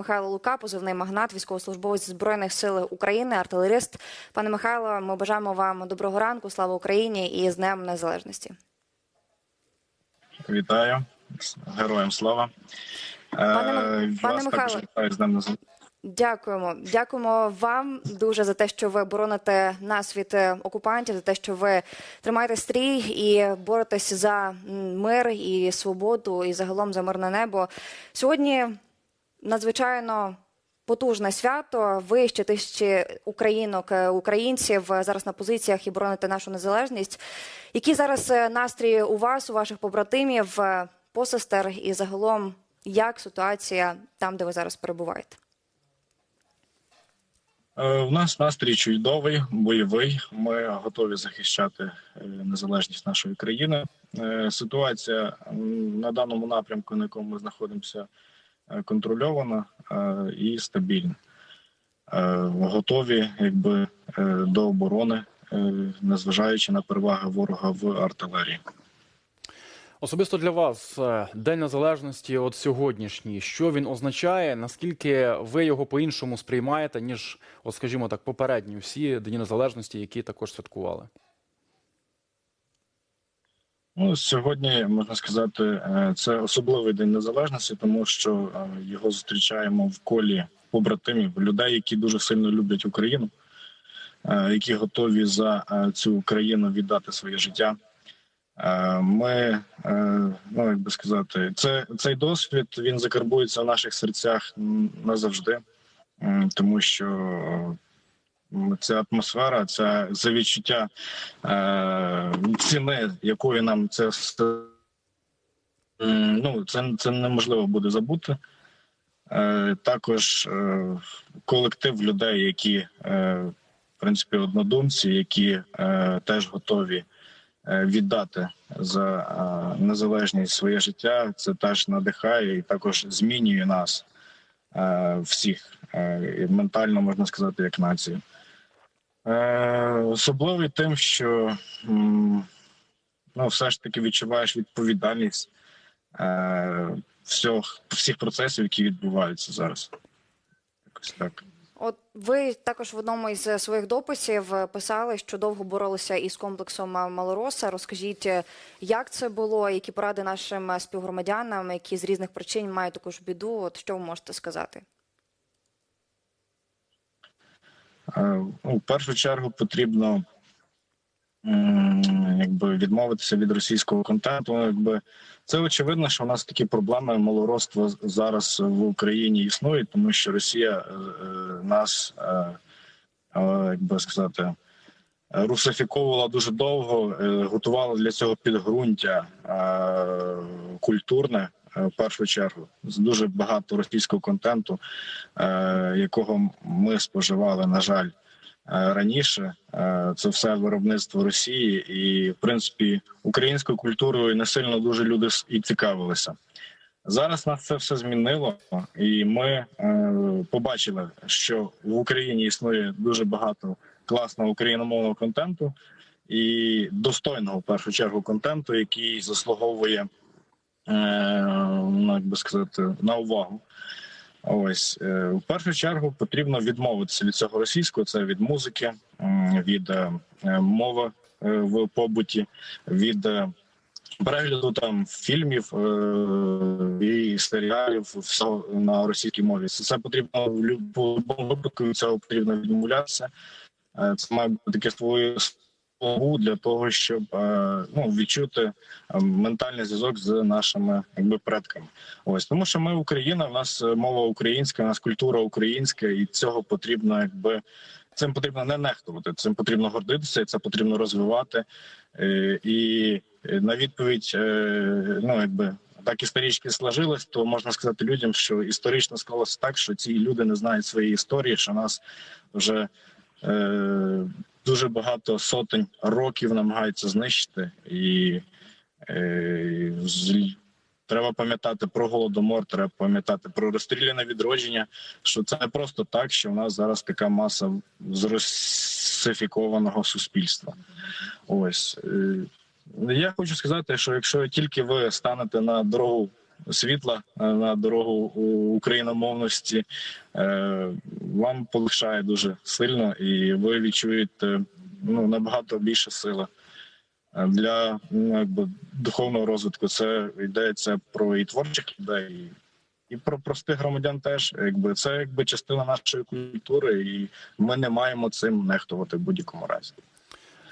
Михайло Лука, позивний магнат, військовослужбовець збройних сил України, артилерист. Пане Михайло, ми бажаємо вам доброго ранку, слава Україні і з Днем Незалежності. Вітаю героям слава. Пане Е, пане Вас Михайло. з Днем Незалежності. Дякуємо, дякуємо вам дуже за те, що ви бороните нас від е, окупантів, за те, що ви тримаєте стрій і боретесь за мир і свободу, і загалом за мирне небо. Сьогодні надзвичайно потужне свято. Ви ще тисячі українок, е, українців е, зараз на позиціях і бороните нашу незалежність. Які зараз е, настрої у вас, у ваших побратимів, посестер, і загалом як ситуація там, де ви зараз перебуваєте? У нас настрій чудовий, бойовий. Ми готові захищати незалежність нашої країни. Ситуація на даному напрямку, на якому ми знаходимося, контрольована е, і стабільна. Е, Готові, якби е, до оборони, е, незважаючи на переваги ворога в артилерії. Особисто для вас е, День Незалежності, от сьогоднішній, що він означає? Наскільки ви його по-іншому сприймаєте, ніж, от скажімо так, попередні всі Дні Незалежності, які також святкували? Ну, сьогодні можна сказати, е, це особливий день незалежності, тому що е, його зустрічаємо в колі побратимів, людей, які дуже сильно люблять Україну, е, які готові за цю країну віддати своє життя. Ми, ну як би сказати, це цей досвід він закарбується в наших серцях назавжди, тому що ця атмосфера, це за відчуття е, ціни, якою нам це все, ну це, це неможливо буде забути. Е, також е, колектив людей, які е, в принципі однодумці, які е, теж готові е, віддати за е, незалежність своє життя. Це теж надихає і також змінює нас е, всіх ментально можна сказати, як націю. Е, особливий тим, що ну, все ж таки відчуваєш відповідальність е, всіх, всіх процесів, які відбуваються зараз. Якось так. От ви також в одному із е, своїх дописів писали, що довго боролися із комплексом Малороса. Розкажіть, як це було, які поради нашим співгромадянам, які з різних причин мають таку ж біду? От що ви можете сказати? Е, ну, першу чергу потрібно якби відмовитися від російського контенту. Ну, Якби це очевидно, що у нас такі проблеми малородства з- зараз в Україні існують, тому що Росія е, е, нас, е, е, би сказати, русифіковувала дуже довго, готувала для цього підґрунтя культурне. Е, В першу чергу з дуже багато російського контенту, е, якого ми споживали, на жаль, е, раніше. Це все виробництво Росії, і в принципі українською культурою не сильно дуже люди і цікавилися. Зараз нас це все змінило, і ми побачили, що в Україні існує дуже багато класного україномовного контенту і достойного в першу чергу контенту, який заслуговує, як би сказати, на увагу. Ось е, в першу чергу потрібно відмовитися від цього російського. Це від музики, від е, е, мови е, в побуті, від е, перегляду там фільмів е, і серіалів всього на російській мові. Це, потрібно в будь-якому випадку. Від цього потрібно відмовлятися. Е, Це має бути таке свою свободу для того, щоб е, ну відчути е, ментальний зв'язок з нашими якби предками. Ось тому, що ми Україна, в нас е, мова українська, у нас культура українська, і цього потрібно, якби цим потрібно не нехтувати. Цим потрібно гордитися, і це потрібно розвивати. І на відповідь, ну якби так історично сложилось, то можна сказати людям, що історично склалося так, що ці люди не знають своєї історії, що нас вже дуже багато сотень років намагаються знищити, і е, з- треба пам'ятати про голодомор, треба пам'ятати про розстріляне відродження. Що це не просто так, що в нас зараз така маса зросифікованого суспільства. Ось е, я хочу сказати, що якщо тільки ви станете на дорогу світла на дорогу україномовності е, вам полегшає дуже сильно, і ви відчуєте ну набагато більше сили Е, для ну, якби духовного розвитку. Це йдеться про і творчих людей, і, про простих громадян. Теж якби це якби частина нашої культури, і ми не маємо цим нехтувати в будь-якому разі.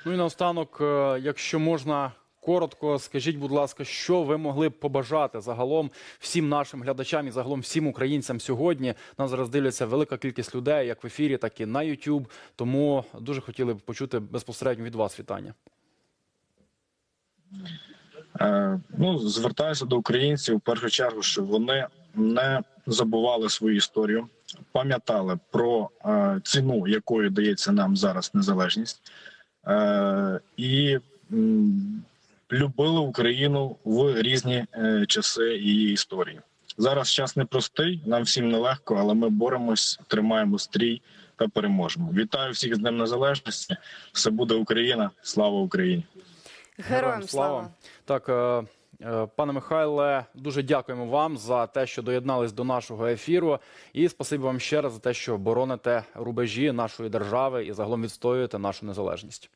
Ну і наостанок, е, якщо можна. Коротко, скажіть, будь ласка, що ви могли б побажати загалом всім нашим глядачам і загалом всім українцям сьогодні? Нас зараз дивляться велика кількість людей, як в ефірі, так і на YouTube. Тому дуже хотіли б почути безпосередньо від вас вітання. Е, ну, звертаюся до українців в першу чергу, щоб вони не забували свою історію, пам'ятали про е, ціну, якою дається нам зараз незалежність, е, і любили Україну в різні е, часи її історії. Зараз час непростий, нам всім нелегко, але ми боремось, тримаємо стрій та переможемо. Вітаю всіх з Днем Незалежності! Все буде Україна! Слава Україні! Героям слава! Так, е, е, пане Михайле, дуже дякуємо вам за те, що доєднались до нашого ефіру. І спасибі вам ще раз за те, що бороните рубежі нашої держави і загалом відстоюєте нашу незалежність.